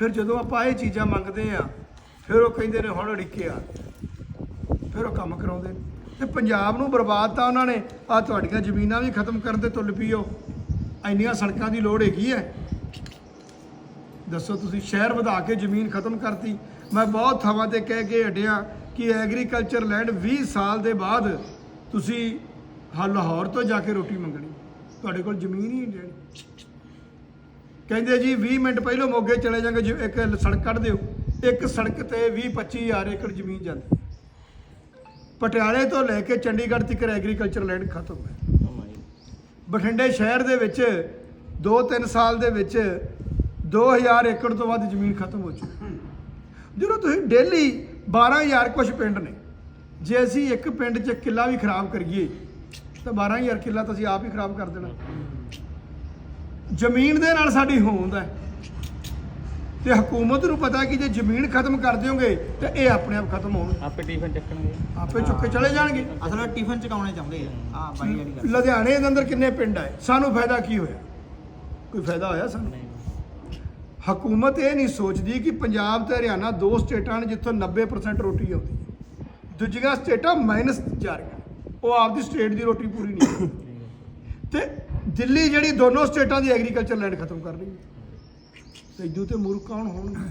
ਫਿਰ ਜਦੋਂ ਆਪਾਂ ਇਹ ਚੀਜ਼ਾਂ ਮੰਗਦੇ ਆ ਫਿਰ ਉਹ ਕਹਿੰਦੇ ਨੇ, ਹੁਣ ਅੜਿੱਕੇ ਫਿਰ ਉਹ ਕੰਮ ਕਰਾਉਂਦੇ। ਨੇ ਤੇ ਪੰਜਾਬ ਨੂੰ ਬਰਬਾਦ ਤਾਂ ਉਹਨਾਂ ਨੇ, ਆ ਤੁਹਾਡੀਆਂ ਜ਼ਮੀਨਾਂ ਵੀ ਖਤਮ ਕਰਨ ਤੇ ਤੁੱਲ ਪੀਓ ਇੰਨੀਆਂ ਸੜਕਾਂ ਦੀ ਲੋੜ ਹੈਗੀ ਹੈ। ਦੱਸੋ ਤੁਸੀਂ, ਸ਼ਹਿਰ ਵਧਾ ਕੇ ਜ਼ਮੀਨ ਖਤਮ ਕਰਤੀ। ਮੈਂ ਬਹੁਤ ਥਾਵਾਂ ਤੇ ਕਹਿ ਕੇ ਹਟਿਆ ਕਿ ਐਗਰੀਕਲਚਰ ਲੈਂਡ 20 ਸਾਲ ਦੇ ਬਾਅਦ ਤੁਸੀਂ ਲਾਹੌਰ ਤੋਂ ਜਾ ਕੇ ਰੋਟੀ ਮੰਗਣੀ। ਤੁਹਾਡੇ ਕੋਲ ਜ਼ਮੀਨ ਹੀ ਨਹੀਂ ਜਿਹੜੀ ਕਹਿੰਦੇ ਜੀ 20 ਮਿੰਟ ਪਹਿਲਾਂ ਮੋਗੇ ਚਲੇ ਜਾਂਗੇ, ਜਿਵੇਂ ਇੱਕ ਸੜਕ ਕੱਢ ਦਿਓ। ਇੱਕ ਸੜਕ ਤੇ 20 25 ਹਜ਼ਾਰ ਏਕੜ ਜ਼ਮੀਨ ਜਾਂਦੀ। ਪਟਿਆਲੇ ਤੋਂ ਲੈ ਕੇ ਚੰਡੀਗੜ੍ਹ ਤੱਕ ਐਗਰੀਕਲਚਰ ਲੈਂਡ ਖਤਮ ਹੈ। ਬਠਿੰਡੇ ਸ਼ਹਿਰ ਦੇ ਵਿੱਚ 2-3 ਸਾਲ ਦੇ ਵਿੱਚ 2000 ਏਕੜ ਤੋਂ ਵੱਧ ਜ਼ਮੀਨ ਖਤਮ ਹੋ ਚੁੱਕੀ ਜਦੋਂ ਤੁਸੀਂ ਡੇਲੀ 12000 ਕੁਝ ਪਿੰਡ ਨੇ। ਜੇ ਅਸੀਂ ਇੱਕ ਪਿੰਡ 'ਚ ਕਿੱਲਾ ਵੀ ਖਰਾਬ ਕਰੀਏ, ਤਾਂ 12000 ਕਿੱਲਾ ਤਾਂ ਅਸੀਂ ਆਪ ਹੀ ਖਰਾਬ ਕਰ ਦੇਣਾ। ਜ਼ਮੀਨ ਦੇ ਨਾਲ ਸਾਡੀ ਹੋਂਦ ਹੈ। ਤੇ ਹਕੂਮਤ ਨੂੰ ਪਤਾ ਕਿ ਜੇ ਜ਼ਮੀਨ ਖਤਮ ਕਰ ਦਿਓਗੇ ਤੇ ਇਹ ਆਪਣੇ ਆਪ ਖਤਮ ਹੋਣ। ਆਪੇ ਟਿਫਨ ਚੱਕਣਗੇ। ਆਪੇ ਚੁੱਕ ਕੇ ਚਲੇ ਜਾਣਗੇ। ਅਸਲ ਵਿੱਚ ਟਿਫਨ ਚਕਾਉਣੇ ਚਾਹੁੰਦੇ ਆ। ਆ ਬਾਈ ਵਾਲੀ ਗੱਲ। ਲੁਧਿਆਣੇ ਦੇ ਅੰਦਰ ਕਿੰਨੇ ਪਿੰਡ ਆਏ ਸਾਨੂੰ ਫਾਇਦਾ ਕੀ ਹੋਇਆ? ਕੋਈ ਫਾਇਦਾ ਹੋਇਆ ਸਾਨੂੰ? ਹਕੂਮਤ ਇਹ ਨਹੀਂ ਸੋਚਦੀ ਕਿ ਪੰਜਾਬ ਤੇ ਹਰਿਆਣਾ ਦੋ ਸਟੇਟਾਂ ਨੇ ਜਿੱਥੋਂ 90% ਰੋਟੀ ਆਉਂਦੀ ਹੈ। ਦੂਜੀਆਂ ਸਟੇਟਾਂ ਮਾਈਨਸ ਜਾ ਰਹੀਆਂ ਉਹ ਆਪਦੀ ਸਟੇਟ ਦੀ ਰੋਟੀ ਪੂਰੀ ਨਹੀਂ। ਤੇ ਦਿੱਲੀ ਜਿਹੜੀ ਦੋਨੋਂ ਸਟੇਟਾਂ ਦੀ ਐਗਰੀਕਲਚਰ ਲੈਂਡ ਖਤਮ ਕਰ ਰਹੀ ਹੈ ਤੇ ਇਦੂ ਤੇ ਮੂਰਖ ਕੌਣ ਹੋਣਗੇ।